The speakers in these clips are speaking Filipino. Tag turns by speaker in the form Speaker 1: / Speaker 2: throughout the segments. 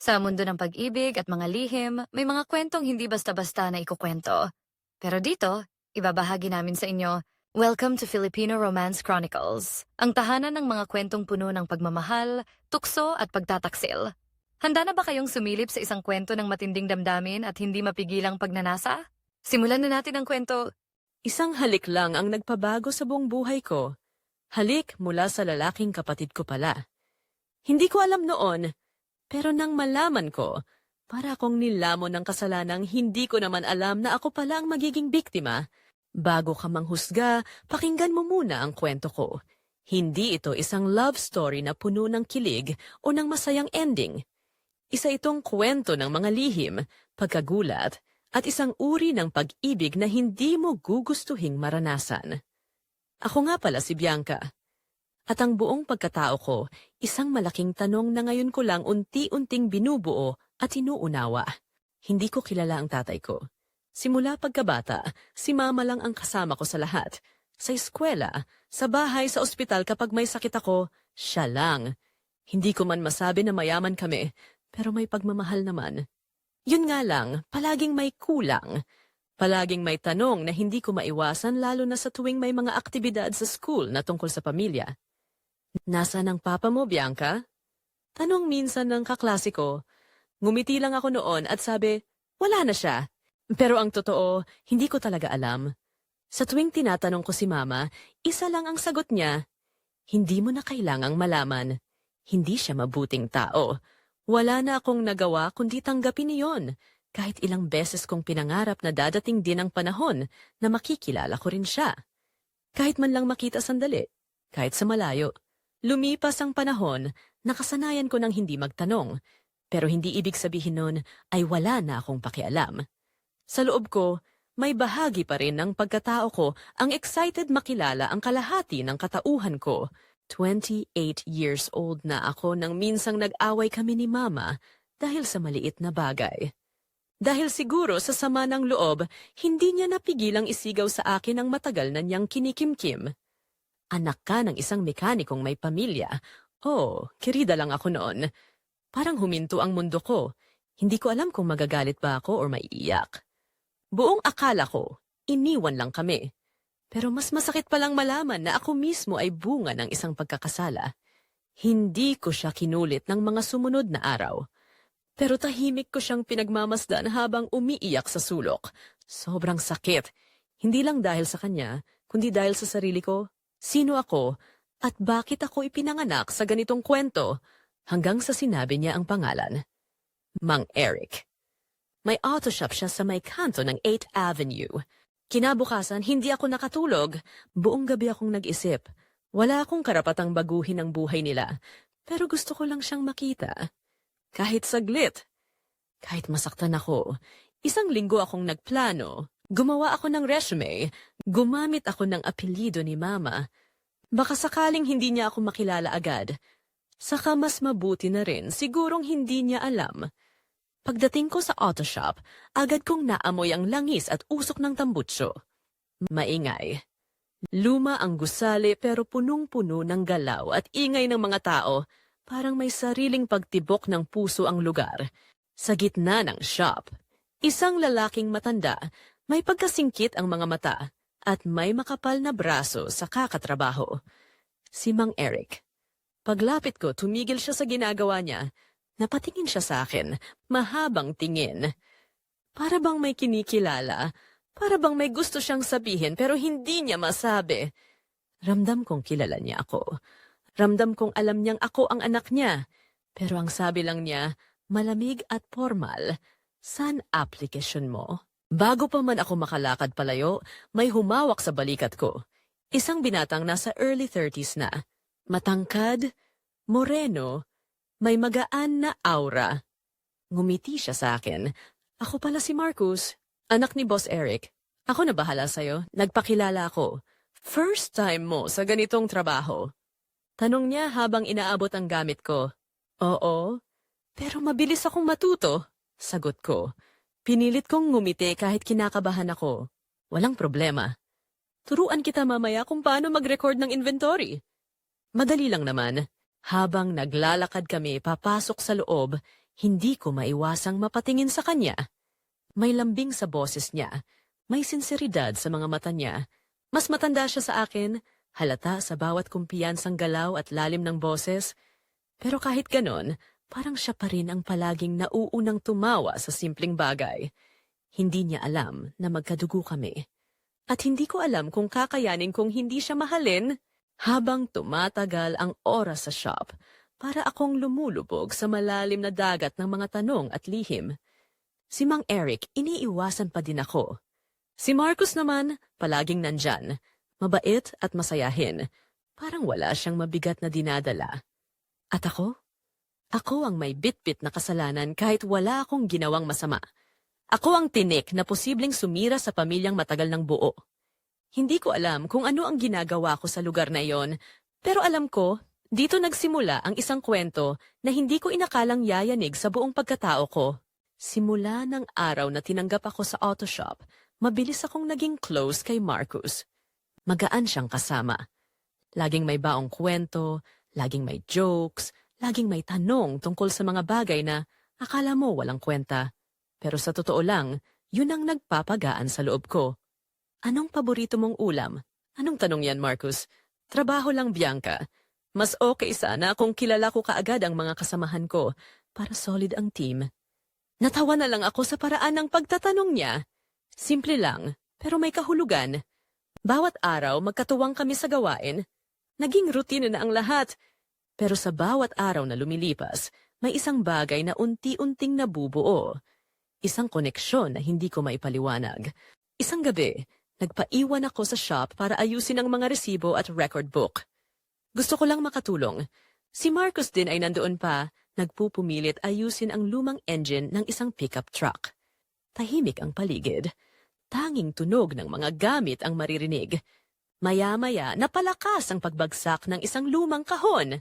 Speaker 1: Sa mundo ng pag-ibig at mga lihim, may mga kwentong hindi basta-basta na ikukwento. Pero dito, ibabahagi namin sa inyo, Welcome to Filipino Romance Chronicles, ang tahanan ng mga kwentong puno ng pagmamahal, tukso at pagtataksil. Handa na ba kayong sumilip sa isang kwento ng matinding damdamin at hindi mapigilang pagnanasa? Simulan na natin ang kwento.
Speaker 2: Isang halik lang ang nagpabago sa buong buhay ko. Halik mula sa lalaking kapatid ko pala. Hindi ko alam noon, pero nang malaman ko, para akong nilamon ng kasalanang hindi ko naman alam na ako pala ang magiging biktima. Bago ka manghusga, pakinggan mo muna ang kwento ko. Hindi ito isang love story na puno ng kilig o ng masayang ending. Isa itong kwento ng mga lihim, pagkagulat, at isang uri ng pag-ibig na hindi mo gugustuhing maranasan. Ako nga pala si Bianca. At ang buong pagkatao ko, isang malaking tanong na ngayon ko lang unti-unting binubuo at inuunawa. Hindi ko kilala ang tatay ko. Simula pagkabata, si mama lang ang kasama ko sa lahat. Sa eskwela, sa bahay, sa ospital kapag may sakit ako, siya lang. Hindi ko man masabi na mayaman kami, pero may pagmamahal naman. Yun nga lang, palaging may kulang. Palaging may tanong na hindi ko maiwasan lalo na sa tuwing may mga aktibidad sa school na tungkol sa pamilya. Nasaan ang papa mo, Bianca? Tanong minsan ng kaklase ko. Ngumiti lang ako noon at sabi, wala na siya. Pero ang totoo, hindi ko talaga alam. Sa tuwing tinatanong ko si mama, isa lang ang sagot niya. Hindi mo na kailangang malaman. Hindi siya mabuting tao. Wala na akong nagawa kundi tanggapin niyon. Kahit ilang beses kong pinangarap na dadating din ang panahon na makikilala ko rin siya. Kahit man lang makita sandali, kahit sa malayo. Lumipas ang panahon, nakasanayan ko ng hindi magtanong. Pero hindi ibig sabihin nun ay wala na akong pakialam. Sa loob ko, may bahagi pa rin ng pagkatao ko ang excited makilala ang kalahati ng katauhan ko. 28 years old na ako nang minsang nag-away kami ni Mama dahil sa maliit na bagay. Dahil siguro sa sama ng loob, hindi niya napigilang isigaw sa akin ang matagal na niyang kinikimkim. Anak ka ng isang mekanikong may pamilya. Oh, kirida lang ako noon. Parang huminto ang mundo ko. Hindi ko alam kung magagalit ba ako or maiiyak. Buong akala ko, iniwan lang kami. Pero mas masakit palang malaman na ako mismo ay bunga ng isang pagkakasala. Hindi ko siya kinulit ng mga sumunod na araw. Pero tahimik ko siyang pinagmamasdan habang umiiyak sa sulok. Sobrang sakit. Hindi lang dahil sa kanya, kundi dahil sa sarili ko. Sino ako at bakit ako ipinanganak sa ganitong kwento hanggang sa sinabi niya ang pangalan. Mang Eric. May auto shop siya sa may kanto ng 8th Avenue. Kinabukasan, hindi ako nakatulog. Buong gabi akong nag-isip. Wala akong karapatang baguhin ang buhay nila. Pero gusto ko lang siyang makita. Kahit saglit. Kahit masaktan ako. Isang linggo akong nagplano. Gumawa ako ng resume. Gumamit ako ng apelido ni Mama. Baka sakaling hindi niya ako makilala agad. Saka mas mabuti na rin, sigurong hindi niya alam. Pagdating ko sa auto shop, agad kong naamoy ang langis at usok ng tambutso. Maingay. Luma ang gusali pero punong-puno ng galaw at ingay ng mga tao, parang may sariling pagtibok ng puso ang lugar. Sa gitna ng shop, isang lalaking matanda, may pagkasingkit ang mga mata at may makapal na braso sa kakatrabaho. Si Mang Eric. Paglapit ko, tumigil siya sa ginagawa niya Napatingin siya sa akin, mahabang tingin. Para bang may kinikilala, para bang may gusto siyang sabihin pero hindi niya masabi. Ramdam kong kilala niya ako. Ramdam kong alam niyang ako ang anak niya. Pero ang sabi lang niya, malamig at formal. San application mo? Bago pa man ako makalakad palayo, may humawak sa balikat ko. Isang binatang nasa early 30s na. Matangkad, moreno, may magaan na aura. Ngumiti siya sa akin. Ako pala si Marcus, anak ni Boss Eric. Ako na bahala sa'yo, nagpakilala ako. First time mo sa ganitong trabaho. Tanong niya habang inaabot ang gamit ko. Oo, pero mabilis akong matuto, sagot ko. Pinilit kong ngumiti kahit kinakabahan ako. Walang problema. Turuan kita mamaya kung paano mag-record ng inventory. Madali lang naman. Habang naglalakad kami papasok sa loob, hindi ko maiwasang mapatingin sa kanya. May lambing sa boses niya, may sinseridad sa mga mata niya. Mas matanda siya sa akin, halata sa bawat kumpiyansang galaw at lalim ng boses. Pero kahit ganon, parang siya pa rin ang palaging nauunang tumawa sa simpleng bagay. Hindi niya alam na magkadugo kami. At hindi ko alam kung kakayanin kung hindi siya mahalin habang tumatagal ang oras sa shop para akong lumulubog sa malalim na dagat ng mga tanong at lihim. Si Mang Eric, iniiwasan pa din ako. Si Marcus naman, palaging nandyan. Mabait at masayahin. Parang wala siyang mabigat na dinadala. At ako? Ako ang may bit-bit na kasalanan kahit wala akong ginawang masama. Ako ang tinik na posibleng sumira sa pamilyang matagal ng buo. Hindi ko alam kung ano ang ginagawa ko sa lugar na iyon, pero alam ko, dito nagsimula ang isang kwento na hindi ko inakalang yayanig sa buong pagkatao ko. Simula ng araw na tinanggap ako sa auto shop, mabilis akong naging close kay Marcus. Magaan siyang kasama. Laging may baong kwento, laging may jokes, laging may tanong tungkol sa mga bagay na akala mo walang kwenta. Pero sa totoo lang, yun ang nagpapagaan sa loob ko. Anong paborito mong ulam? Anong tanong yan, Marcus? Trabaho lang, Bianca. Mas okay sana kung kilala ko kaagad ang mga kasamahan ko para solid ang team. Natawa na lang ako sa paraan ng pagtatanong niya. Simple lang, pero may kahulugan. Bawat araw magkatuwang kami sa gawain. Naging rutine na ang lahat. Pero sa bawat araw na lumilipas, may isang bagay na unti-unting nabubuo. Isang koneksyon na hindi ko maipaliwanag. Isang gabi, nagpaiwan ako sa shop para ayusin ang mga resibo at record book. Gusto ko lang makatulong. Si Marcus din ay nandoon pa, nagpupumilit ayusin ang lumang engine ng isang pickup truck. Tahimik ang paligid. Tanging tunog ng mga gamit ang maririnig. Maya-maya, napalakas ang pagbagsak ng isang lumang kahon.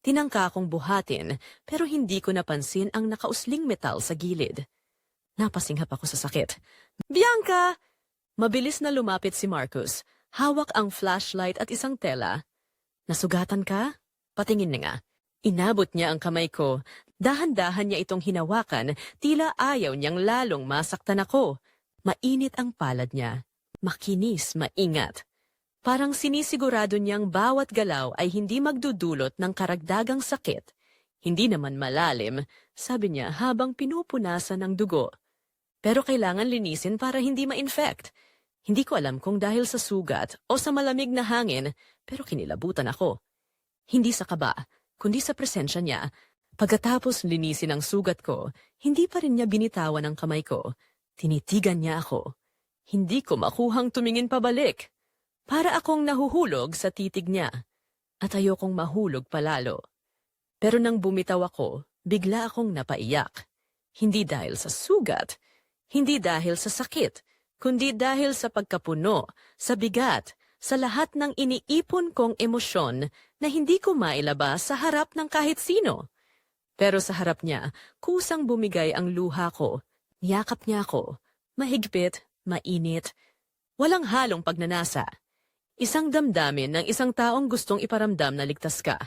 Speaker 2: Tinangka akong buhatin, pero hindi ko napansin ang nakausling metal sa gilid. Napasinghap ako sa sakit. Bianca! Mabilis na lumapit si Marcus. Hawak ang flashlight at isang tela. Nasugatan ka? Patingin na nga. Inabot niya ang kamay ko. Dahan-dahan niya itong hinawakan, tila ayaw niyang lalong masaktan ako. Mainit ang palad niya. Makinis, maingat. Parang sinisigurado niyang bawat galaw ay hindi magdudulot ng karagdagang sakit. Hindi naman malalim, sabi niya habang pinupunasan ng dugo. Pero kailangan linisin para hindi ma-infect. Hindi ko alam kung dahil sa sugat o sa malamig na hangin, pero kinilabutan ako. Hindi sa kaba, kundi sa presensya niya. Pagkatapos linisin ang sugat ko, hindi pa rin niya binitawan ang kamay ko. Tinitigan niya ako. Hindi ko makuhang tumingin pabalik. Para akong nahuhulog sa titig niya. At ayokong mahulog palalo. Pero nang bumitaw ako, bigla akong napaiyak. Hindi dahil sa sugat, hindi dahil sa sakit, kundi dahil sa pagkapuno, sa bigat, sa lahat ng iniipon kong emosyon na hindi ko mailabas sa harap ng kahit sino. Pero sa harap niya, kusang bumigay ang luha ko. Niyakap niya ako. Mahigpit, mainit. Walang halong pagnanasa. Isang damdamin ng isang taong gustong iparamdam na ligtas ka.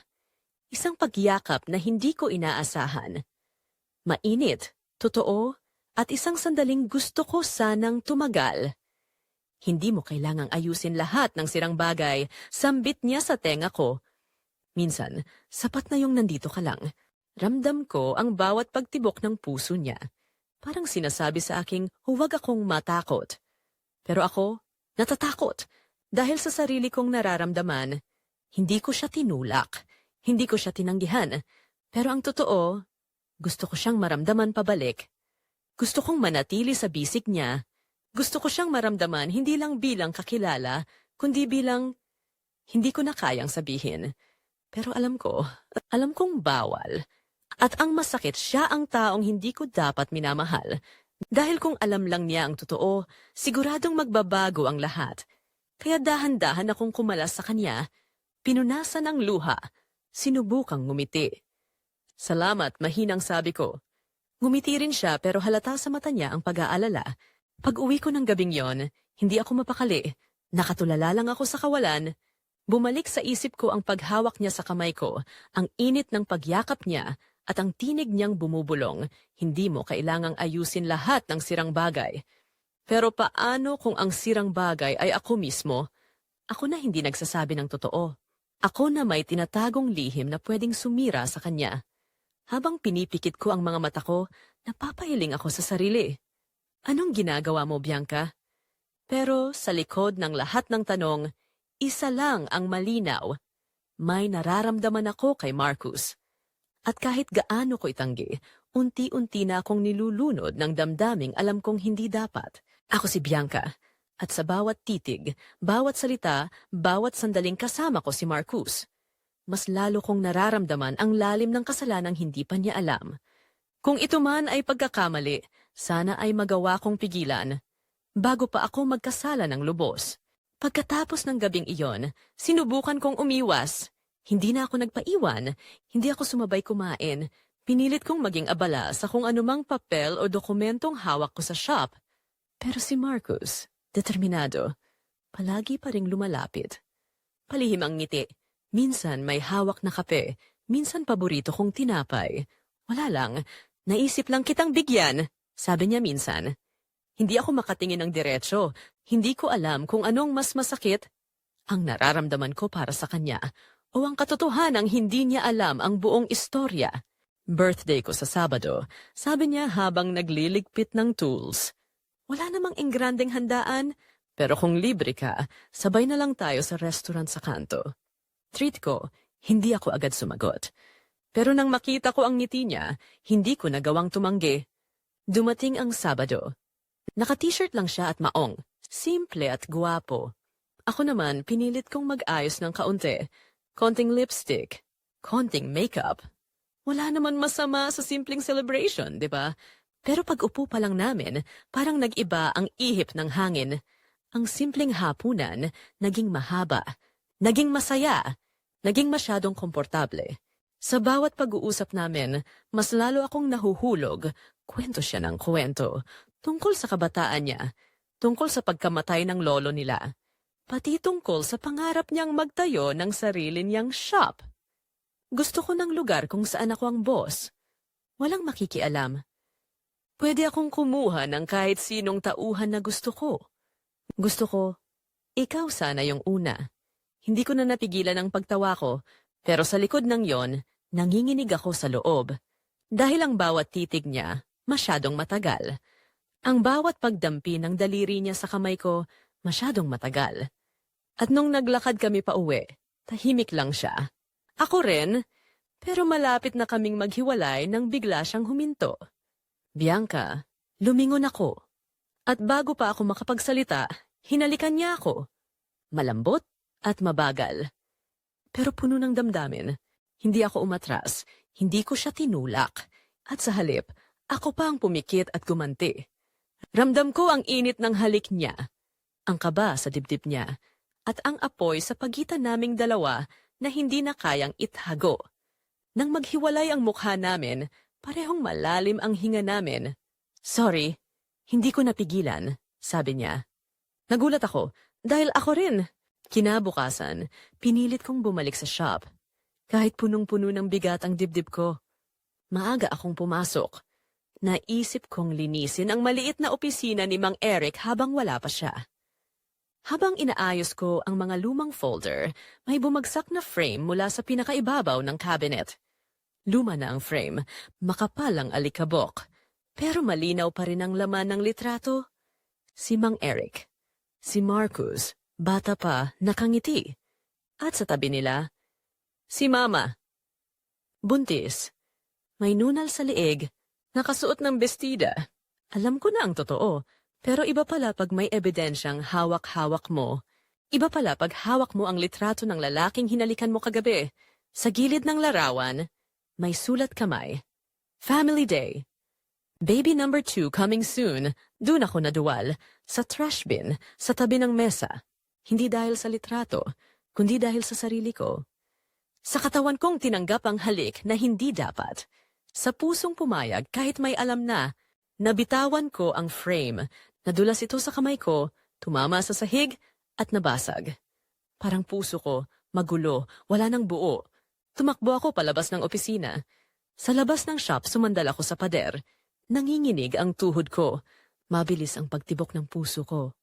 Speaker 2: Isang pagyakap na hindi ko inaasahan. Mainit, totoo, at isang sandaling gusto ko sanang tumagal. Hindi mo kailangang ayusin lahat ng sirang bagay, sambit niya sa tenga ko. Minsan, sapat na yung nandito ka lang. Ramdam ko ang bawat pagtibok ng puso niya. Parang sinasabi sa aking huwag akong matakot. Pero ako, natatakot. Dahil sa sarili kong nararamdaman, hindi ko siya tinulak. Hindi ko siya tinanggihan. Pero ang totoo, gusto ko siyang maramdaman pabalik. Gusto kong manatili sa bisig niya. Gusto ko siyang maramdaman hindi lang bilang kakilala, kundi bilang hindi ko na kayang sabihin. Pero alam ko, alam kong bawal. At ang masakit siya ang taong hindi ko dapat minamahal. Dahil kung alam lang niya ang totoo, siguradong magbabago ang lahat. Kaya dahan-dahan akong kumalas sa kanya, pinunasan ang luha, sinubukang ngumiti. Salamat, mahinang sabi ko. Ngumiti rin siya pero halata sa mata niya ang pag-aalala. Pag uwi ko ng gabing yon, hindi ako mapakali. Nakatulala lang ako sa kawalan. Bumalik sa isip ko ang paghawak niya sa kamay ko, ang init ng pagyakap niya, at ang tinig niyang bumubulong, hindi mo kailangang ayusin lahat ng sirang bagay. Pero paano kung ang sirang bagay ay ako mismo? Ako na hindi nagsasabi ng totoo. Ako na may tinatagong lihim na pwedeng sumira sa kanya. Habang pinipikit ko ang mga mata ko, napapahiling ako sa sarili. Anong ginagawa mo, Bianca? Pero sa likod ng lahat ng tanong, isa lang ang malinaw. May nararamdaman ako kay Marcus. At kahit gaano ko itanggi, unti-unti na akong nilulunod ng damdaming alam kong hindi dapat. Ako si Bianca. At sa bawat titig, bawat salita, bawat sandaling kasama ko si Marcus. Mas lalo kong nararamdaman ang lalim ng kasalanang hindi pa niya alam. Kung ito man ay pagkakamali, sana ay magawa kong pigilan. Bago pa ako magkasala ng lubos. Pagkatapos ng gabing iyon, sinubukan kong umiwas. Hindi na ako nagpaiwan, hindi ako sumabay kumain. Pinilit kong maging abala sa kung anumang papel o dokumentong hawak ko sa shop. Pero si Marcus, determinado, palagi pa ring lumalapit. Palihim ang ngiti. Minsan may hawak na kape, minsan paborito kong tinapay. Wala lang, naisip lang kitang bigyan, sabi niya minsan. Hindi ako makatingin ng diretsyo. Hindi ko alam kung anong mas masakit. Ang nararamdaman ko para sa kanya o ang katotohanang hindi niya alam ang buong istorya. Birthday ko sa Sabado, sabi niya habang nagliligpit ng tools. Wala namang ingranding handaan, pero kung libre ka, sabay na lang tayo sa restaurant sa kanto. Treat ko, hindi ako agad sumagot. Pero nang makita ko ang ngiti niya, hindi ko nagawang tumanggi. Dumating ang Sabado. Naka-t-shirt lang siya at maong. Simple at guwapo. Ako naman, pinilit kong mag-ayos ng kaunti. Konting lipstick. Konting makeup. Wala naman masama sa simpleng celebration, di ba? Pero pag upo pa lang namin, parang nag-iba ang ihip ng hangin. Ang simpleng hapunan, naging mahaba. Naging masaya. Naging masyadong komportable. Sa bawat pag-uusap namin, mas lalo akong nahuhulog. Kwento siya ng kwento. Tungkol sa kabataan niya. Tungkol sa pagkamatay ng lolo nila. Pati tungkol sa pangarap niyang magtayo ng sarili niyang shop. Gusto ko ng lugar kung saan ako ang boss. Walang makikialam. Pwede akong kumuha ng kahit sinong tauhan na gusto ko. Gusto ko, ikaw sana yung una. Hindi ko na napigilan ang pagtawa ko, pero sa likod ng yon, nanginginig ako sa loob. Dahil ang bawat titig niya, masyadong matagal. Ang bawat pagdampi ng daliri niya sa kamay ko, masyadong matagal. At nung naglakad kami pa uwi, tahimik lang siya. Ako rin, pero malapit na kaming maghiwalay nang bigla siyang huminto. Bianca, lumingon ako. At bago pa ako makapagsalita, hinalikan niya ako. Malambot at mabagal. Pero puno ng damdamin. Hindi ako umatras, hindi ko siya tinulak. At sa halip, ako pa ang pumikit at gumanti. Ramdam ko ang init ng halik niya, ang kaba sa dibdib niya, at ang apoy sa pagitan naming dalawa na hindi na kayang ithago. Nang maghiwalay ang mukha namin, parehong malalim ang hinga namin. Sorry, hindi ko napigilan, sabi niya. Nagulat ako, dahil ako rin. Kinabukasan, pinilit kong bumalik sa shop. Kahit punong-puno ng bigat ang dibdib ko. Maaga akong pumasok. Naisip kong linisin ang maliit na opisina ni Mang Eric habang wala pa siya. Habang inaayos ko ang mga lumang folder, may bumagsak na frame mula sa pinakaibabaw ng cabinet. Luma na ang frame, makapal ang alikabok, pero malinaw pa rin ang laman ng litrato. Si Mang Eric, si Marcus, bata pa, nakangiti. At sa tabi nila, si Mama. Buntis, may nunal sa leeg, nakasuot ng bestida. Alam ko na ang totoo, pero iba pala pag may ebidensyang hawak-hawak mo. Iba pala pag hawak mo ang litrato ng lalaking hinalikan mo kagabi. Sa gilid ng larawan, may sulat kamay. Family Day. Baby number two coming soon. Doon ako naduwal. Sa trash bin, sa tabi ng mesa. Hindi dahil sa litrato, kundi dahil sa sarili ko. Sa katawan kong tinanggap ang halik na hindi dapat. Sa pusong pumayag kahit may alam na, nabitawan ko ang frame. Nadulas ito sa kamay ko, tumama sa sahig, at nabasag. Parang puso ko, magulo, wala nang buo. Tumakbo ako palabas ng opisina. Sa labas ng shop, sumandal ako sa pader. Nanginginig ang tuhod ko. Mabilis ang pagtibok ng puso ko.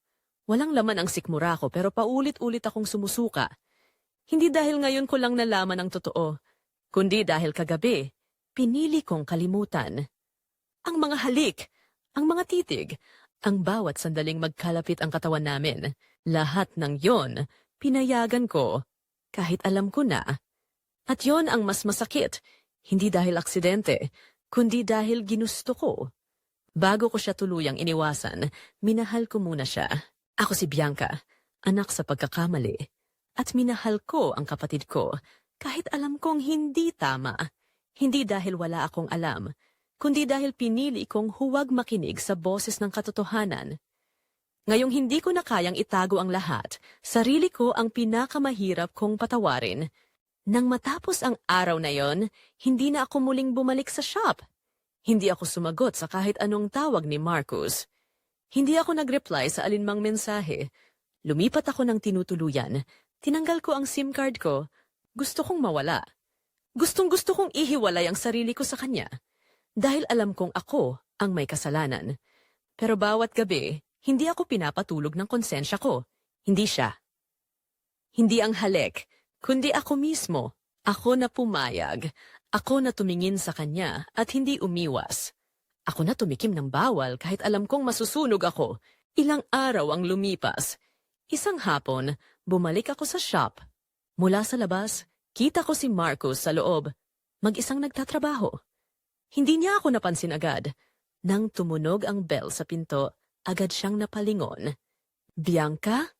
Speaker 2: Walang laman ang sikmura ko pero paulit-ulit akong sumusuka. Hindi dahil ngayon ko lang nalaman ang totoo, kundi dahil kagabi, pinili kong kalimutan. Ang mga halik, ang mga titig, ang bawat sandaling magkalapit ang katawan namin, lahat ng yon, pinayagan ko, kahit alam ko na. At yon ang mas masakit, hindi dahil aksidente, kundi dahil ginusto ko. Bago ko siya tuluyang iniwasan, minahal ko muna siya. Ako si Bianca, anak sa pagkakamali. At minahal ko ang kapatid ko, kahit alam kong hindi tama. Hindi dahil wala akong alam, kundi dahil pinili kong huwag makinig sa boses ng katotohanan. Ngayong hindi ko na kayang itago ang lahat, sarili ko ang pinakamahirap kong patawarin. Nang matapos ang araw na yon, hindi na ako muling bumalik sa shop. Hindi ako sumagot sa kahit anong tawag ni Marcus. Hindi ako nag-reply sa alinmang mensahe. Lumipat ako ng tinutuluyan. Tinanggal ko ang SIM card ko. Gusto kong mawala. Gustong gusto kong ihiwalay ang sarili ko sa kanya. Dahil alam kong ako ang may kasalanan. Pero bawat gabi, hindi ako pinapatulog ng konsensya ko. Hindi siya. Hindi ang halik, kundi ako mismo. Ako na pumayag. Ako na tumingin sa kanya at hindi umiwas. Ako na tumikim ng bawal kahit alam kong masusunog ako. Ilang araw ang lumipas. Isang hapon, bumalik ako sa shop. Mula sa labas, kita ko si Marcos sa loob. Mag-isang nagtatrabaho. Hindi niya ako napansin agad. Nang tumunog ang bell sa pinto, agad siyang napalingon. Bianca?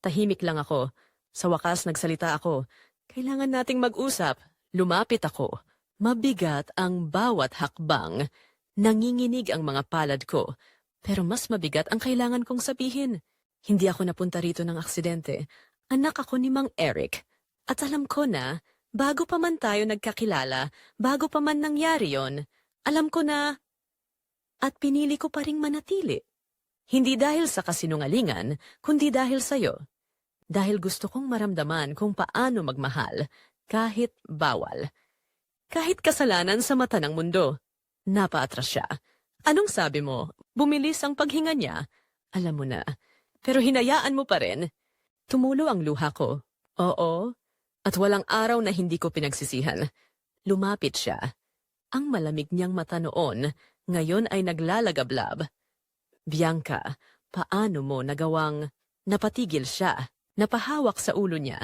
Speaker 2: Tahimik lang ako. Sa wakas nagsalita ako. Kailangan nating mag-usap. Lumapit ako. Mabigat ang bawat hakbang. Nanginginig ang mga palad ko. Pero mas mabigat ang kailangan kong sabihin. Hindi ako napunta rito ng aksidente. Anak ako ni Mang Eric. At alam ko na, bago pa man tayo nagkakilala, bago pa man nangyari yon, alam ko na... At pinili ko pa ring manatili. Hindi dahil sa kasinungalingan, kundi dahil sa'yo. Dahil gusto kong maramdaman kung paano magmahal, kahit bawal. Kahit kasalanan sa mata ng mundo. Napaatras siya. Anong sabi mo? Bumilis ang paghinga niya? Alam mo na. Pero hinayaan mo pa rin. Tumulo ang luha ko. Oo. At walang araw na hindi ko pinagsisihan. Lumapit siya. Ang malamig niyang mata noon, ngayon ay naglalagablab. Bianca, paano mo nagawang napatigil siya, napahawak sa ulo niya,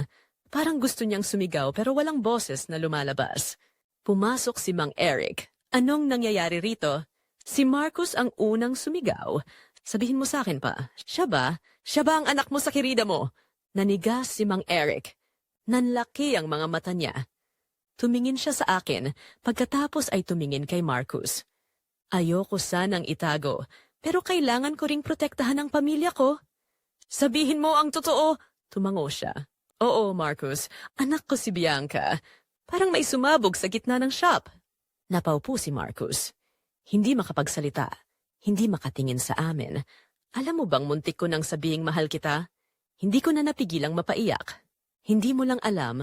Speaker 2: parang gusto niyang sumigaw pero walang boses na lumalabas. Pumasok si Mang Eric. Anong nangyayari rito? Si Marcus ang unang sumigaw. Sabihin mo sa akin pa, siya ba? Siya ba ang anak mo sa kirida mo? Nanigas si Mang Eric. Nanlaki ang mga mata niya. Tumingin siya sa akin, pagkatapos ay tumingin kay Marcus. Ayoko sanang itago, pero kailangan ko ring protektahan ang pamilya ko. Sabihin mo ang totoo, tumango siya. Oo, Marcus, anak ko si Bianca. Parang may sumabog sa gitna ng shop. Napaupo si Marcus. Hindi makapagsalita. Hindi makatingin sa amin. Alam mo bang muntik ko nang sabihing mahal kita? Hindi ko na napigilang mapaiyak. Hindi mo lang alam.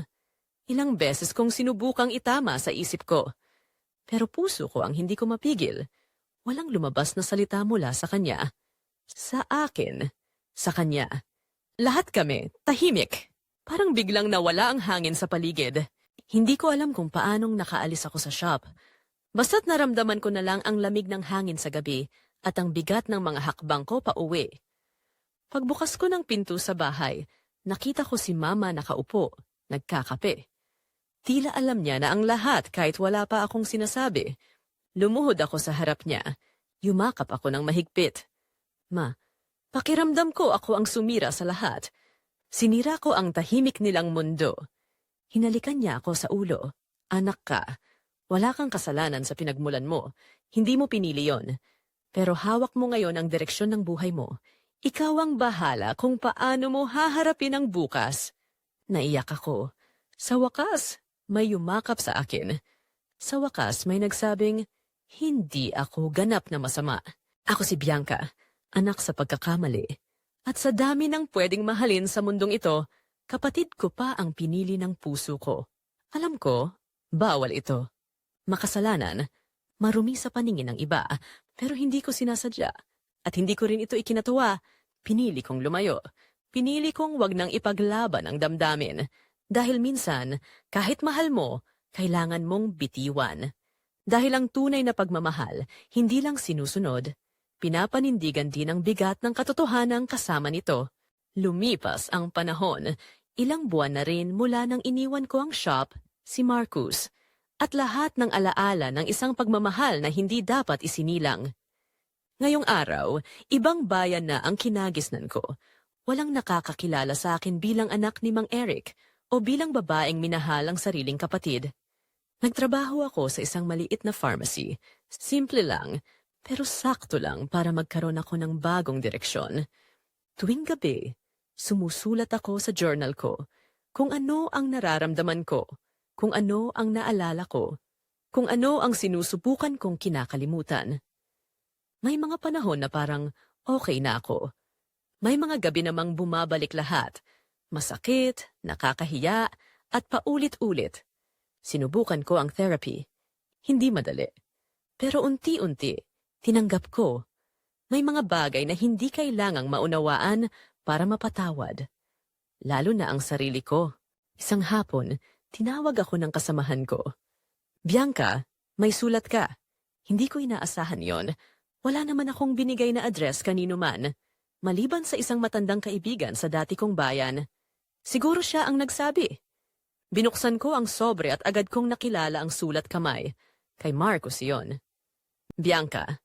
Speaker 2: Ilang beses kong sinubukang itama sa isip ko. Pero puso ko ang hindi ko mapigil. Walang lumabas na salita mula sa kanya. Sa akin. Sa kanya. Lahat kami, tahimik. Parang biglang nawala ang hangin sa paligid. Hindi ko alam kung paanong nakaalis ako sa shop. Basta't naramdaman ko na lang ang lamig ng hangin sa gabi at ang bigat ng mga hakbang ko pa uwi. Pagbukas ko ng pinto sa bahay, nakita ko si mama nakaupo, nagkakape. Tila alam niya na ang lahat kahit wala pa akong sinasabi. Lumuhod ako sa harap niya. Yumakap ako ng mahigpit. Ma, pakiramdam ko ako ang sumira sa lahat. Sinira ko ang tahimik nilang mundo. Hinalikan niya ako sa ulo. Anak ka. Wala kang kasalanan sa pinagmulan mo. Hindi mo pinili yon. Pero hawak mo ngayon ang direksyon ng buhay mo. Ikaw ang bahala kung paano mo haharapin ang bukas. Naiyak ako. Sa wakas, may yumakap sa akin. Sa wakas, may nagsabing, hindi ako ganap na masama. Ako si Bianca, anak sa pagkakamali. At sa dami ng pwedeng mahalin sa mundong ito, kapatid ko pa ang pinili ng puso ko. Alam ko, bawal ito. makasalanan, marumi sa paningin ng iba, pero hindi ko sinasadya. At hindi ko rin ito ikinatuwa. Pinili kong lumayo. Pinili kong wag nang ipaglaban ang damdamin. Dahil minsan, kahit mahal mo, kailangan mong bitiwan. Dahil ang tunay na pagmamahal, hindi lang sinusunod. Pinapanindigan din ang bigat ng katotohanan kasama nito. Lumipas ang panahon. Ilang buwan na rin mula nang iniwan ko ang shop, si Marcus, at lahat ng alaala ng isang pagmamahal na hindi dapat isinilang. Ngayong araw, ibang bayan na ang kinagisnan ko. Walang nakakakilala sa akin bilang anak ni Mang Eric o bilang babaeng minahal ang sariling kapatid. Nagtrabaho ako sa isang maliit na pharmacy. Simple lang, pero sakto lang para magkaroon ako ng bagong direksyon. Tuwing gabi, sumusulat ako sa journal ko kung ano ang nararamdaman ko, kung ano ang naalala ko, kung ano ang sinusubukan kong kinakalimutan. May mga panahon na parang okay na ako. May mga gabi namang bumabalik lahat. Masakit, nakakahiya, at paulit-ulit. Sinubukan ko ang therapy. Hindi madali. Pero unti-unti, tinanggap ko. May mga bagay na hindi kailangang maunawaan para mapatawad. Lalo na ang sarili ko. Isang hapon, tinawag ako ng kasamahan ko. Bianca, may sulat ka. Hindi ko inaasahan yon. Wala naman akong binigay na address kanino man. Maliban sa isang matandang kaibigan sa dati kong bayan. Siguro siya ang nagsabi. Binuksan ko ang sobre at agad kong nakilala ang sulat kamay. Kay Marcos iyon. Bianca,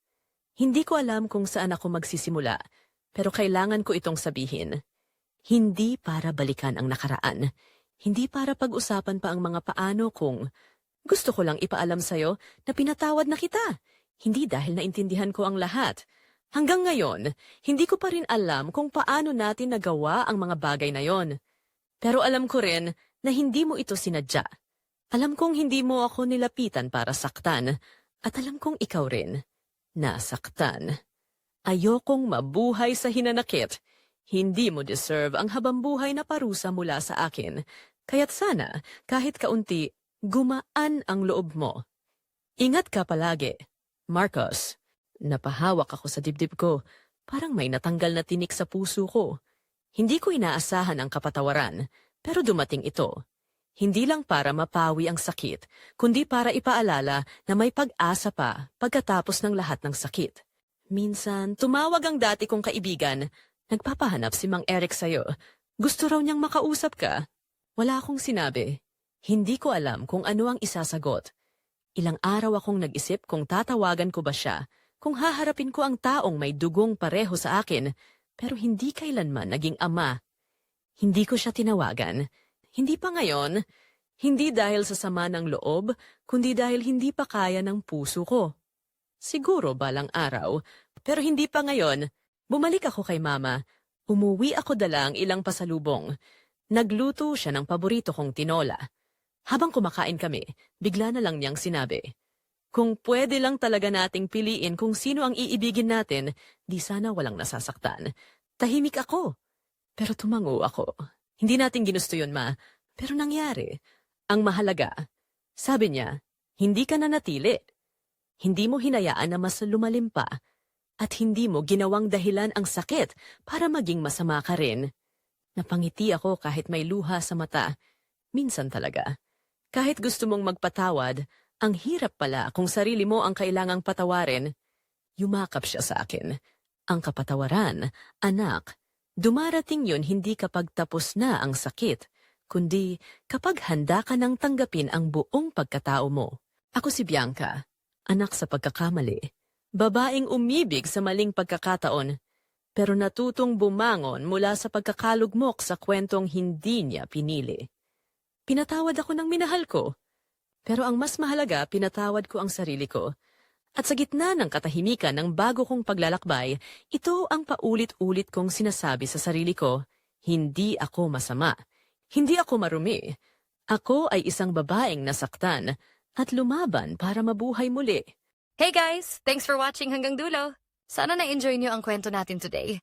Speaker 2: hindi ko alam kung saan ako magsisimula, pero kailangan ko itong sabihin. Hindi para balikan ang nakaraan. Hindi para pag-usapan pa ang mga paano kung gusto ko lang ipaalam sa'yo na pinatawad na kita. Hindi dahil naintindihan ko ang lahat. Hanggang ngayon, hindi ko pa rin alam kung paano natin nagawa ang mga bagay na yon. Pero alam ko rin na hindi mo ito sinadya. Alam kong hindi mo ako nilapitan para saktan, at alam kong ikaw rin, nasaktan. Ayokong mabuhay sa hinanakit. Hindi mo deserve ang habambuhay na parusa mula sa akin. Kaya't sana, kahit kaunti, gumaan ang loob mo. Ingat ka palagi. Marcos, napahawak ako sa dibdib ko. Parang may natanggal na tinik sa puso ko. Hindi ko inaasahan ang kapatawaran, pero dumating ito. Hindi lang para mapawi ang sakit, kundi para ipaalala na may pag-asa pa pagkatapos ng lahat ng sakit. Minsan, tumawag ang dati kong kaibigan. Nagpapahanap si Mang Eric sa'yo. Gusto raw niyang makausap ka. Wala akong sinabi. Hindi ko alam kung ano ang isasagot. Ilang araw akong nag-isip kung tatawagan ko ba siya, kung haharapin ko ang taong may dugong pareho sa akin, pero hindi kailanman naging ama. Hindi ko siya tinawagan. Hindi pa ngayon. Hindi dahil sa sama ng loob, kundi dahil hindi pa kaya ng puso ko. Siguro balang araw, pero hindi pa ngayon. Bumalik ako kay mama. Umuwi ako dala ang ilang pasalubong. Nagluto siya ng paborito kong tinola. Habang kumakain kami, bigla na lang niyang sinabi, Kung pwede lang talaga nating piliin kung sino ang iibigin natin, di sana walang nasasaktan. Tahimik ako. Pero tumango ako. Hindi natin ginusto yun, ma. Pero nangyari. Ang mahalaga. Sabi niya, hindi ka na natili. Hindi mo hinayaan na mas lumalim pa. At hindi mo ginawang dahilan ang sakit para maging masama ka rin. Napangiti ako kahit may luha sa mata. Minsan talaga. Kahit gusto mong magpatawad, ang hirap pala kung sarili mo ang kailangang patawarin. Yumakap siya sa akin. Ang kapatawaran, anak, dumarating yun hindi kapag tapos na ang sakit, kundi kapag handa ka nang tanggapin ang buong pagkatao mo. Ako si Bianca, anak sa pagkakamali. Babaeng umibig sa maling pagkakataon, pero natutong bumangon mula sa pagkakalugmok sa kwentong hindi niya pinili. Pinatawad ako ng minahal ko. Pero ang mas mahalaga, pinatawad ko ang sarili ko. At sa gitna ng katahimikan ng bago kong paglalakbay, ito ang paulit-ulit kong sinasabi sa sarili ko, hindi ako masama. Hindi ako marumi. Ako ay isang babaeng nasaktan at lumaban para mabuhay muli.
Speaker 1: Hey guys! Thanks for watching hanggang dulo. Sana na-enjoy niyo ang kwento natin today.